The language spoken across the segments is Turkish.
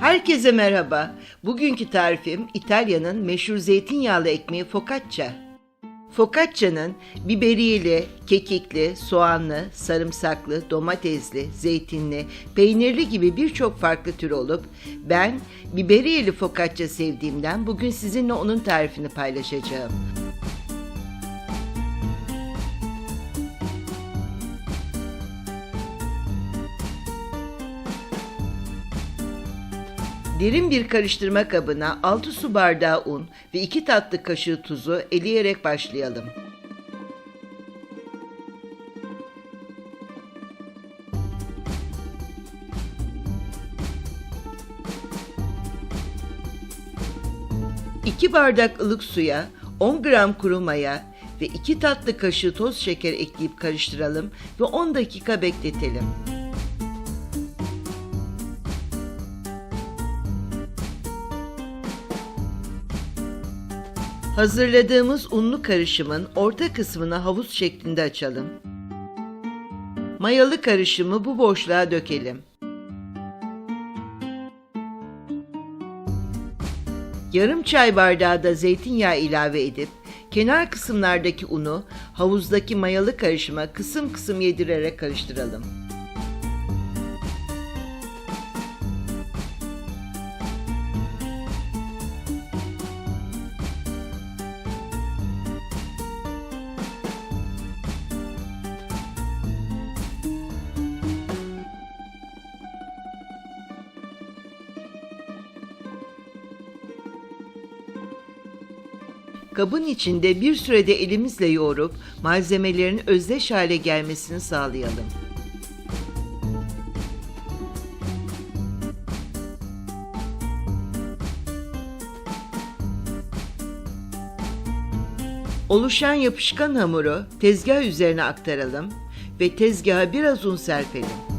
Herkese merhaba. Bugünkü tarifim İtalya'nın meşhur zeytinyağlı ekmeği focaccia. Focaccia'nın biberiyeli, kekikli, soğanlı, sarımsaklı, domatesli, zeytinli, peynirli gibi birçok farklı tür olup ben biberiyeli focaccia sevdiğimden bugün sizinle onun tarifini paylaşacağım. Derin bir karıştırma kabına 6 su bardağı un ve 2 tatlı kaşığı tuzu eleyerek başlayalım. İki bardak ılık suya 10 gram kuru maya ve 2 tatlı kaşığı toz şeker ekleyip karıştıralım ve 10 dakika bekletelim. Hazırladığımız unlu karışımın orta kısmını havuz şeklinde açalım. Mayalı karışımı bu boşluğa dökelim. Yarım çay bardağı da zeytinyağı ilave edip kenar kısımlardaki unu havuzdaki mayalı karışıma kısım kısım yedirerek karıştıralım. Kabın içinde bir sürede elimizle yoğurup malzemelerin özdeş hale gelmesini sağlayalım. Oluşan yapışkan hamuru tezgah üzerine aktaralım ve tezgaha biraz un serpelim.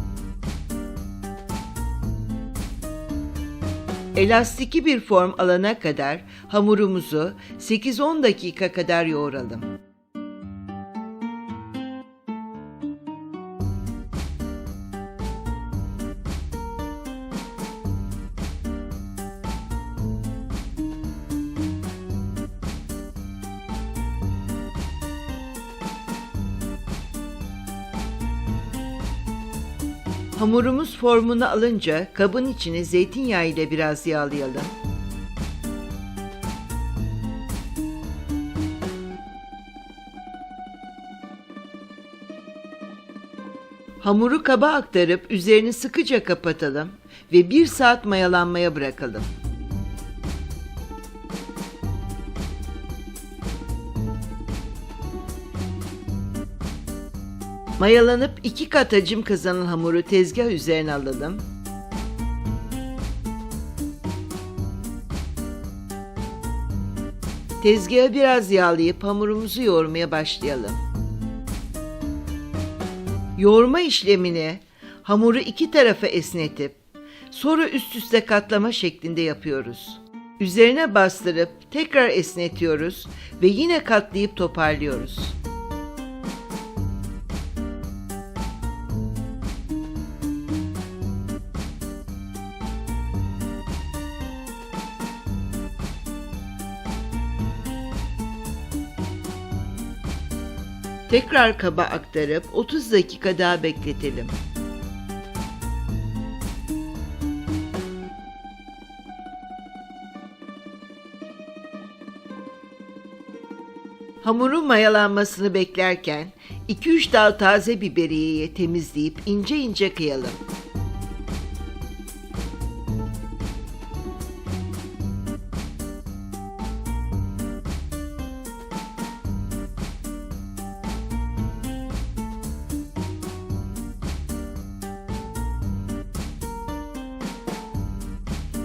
Elastiki bir form alana kadar hamurumuzu 8-10 dakika kadar yoğuralım. Hamurumuz formunu alınca kabın içini zeytinyağı ile biraz yağlayalım. Hamuru kaba aktarıp üzerini sıkıca kapatalım ve bir saat mayalanmaya bırakalım. Mayalanıp iki kat hacim kazanan hamuru tezgah üzerine alalım. Tezgahı biraz yağlayıp hamurumuzu yoğurmaya başlayalım. Yoğurma işlemini hamuru iki tarafa esnetip sonra üst üste katlama şeklinde yapıyoruz. Üzerine bastırıp tekrar esnetiyoruz ve yine katlayıp toparlıyoruz. Tekrar kaba aktarıp 30 dakika daha bekletelim. Hamurun mayalanmasını beklerken 2-3 dal taze biberiyeyi temizleyip ince ince kıyalım.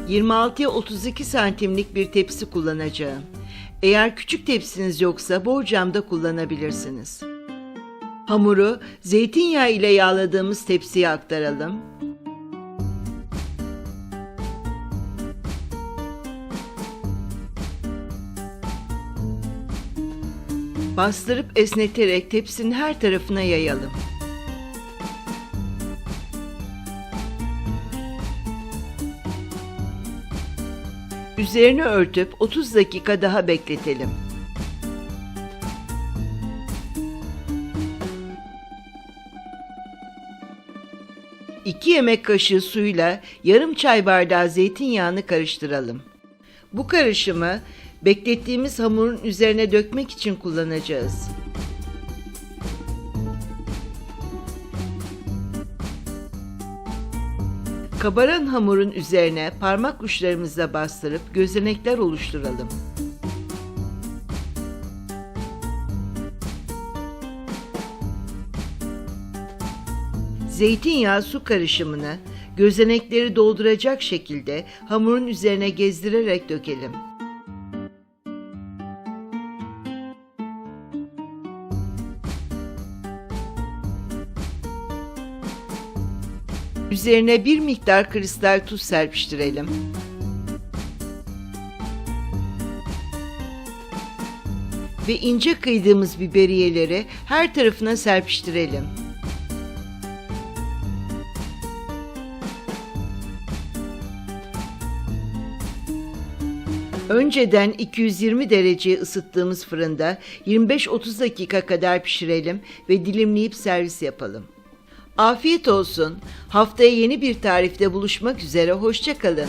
...26'ya 32 santimlik bir tepsi kullanacağım. Eğer küçük tepsiniz yoksa borcamda kullanabilirsiniz. Hamuru zeytinyağı ile yağladığımız tepsiye aktaralım. Bastırıp esneterek tepsinin her tarafına yayalım. Üzerini örtüp 30 dakika daha bekletelim. İki yemek kaşığı suyla yarım çay bardağı zeytinyağını karıştıralım. Bu karışımı beklettiğimiz hamurun üzerine dökmek için kullanacağız. Kabaran hamurun üzerine parmak uçlarımızla bastırıp gözenekler oluşturalım. Zeytinyağı su karışımını gözenekleri dolduracak şekilde hamurun üzerine gezdirerek dökelim. Üzerine bir miktar kristal tuz serpiştirelim. Ve ince kıydığımız biberiyeleri her tarafına serpiştirelim. Önceden 220 dereceye ısıttığımız fırında 25-30 dakika kadar pişirelim ve dilimleyip servis yapalım. Afiyet olsun. Haftaya yeni bir tarifte buluşmak üzere. Hoşçakalın.